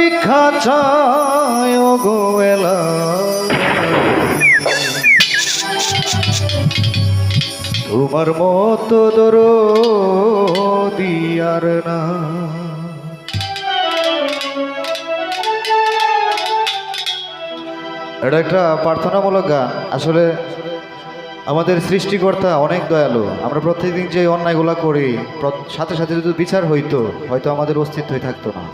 ভিক্ষা চায় গো এলা। তোমার মতো দর দিয়ার না। এটা একটা প্রার্থনামূলক গান। আসলে আমাদের সৃষ্টিকর্তা অনেক দয়ালু। আমরা প্রত্যেকদিন যে অন্যায়গুলো করি সাথে সাথে যদি বিচার হইতো, হয়তো আমাদের অস্তিত্বই থাকতো না।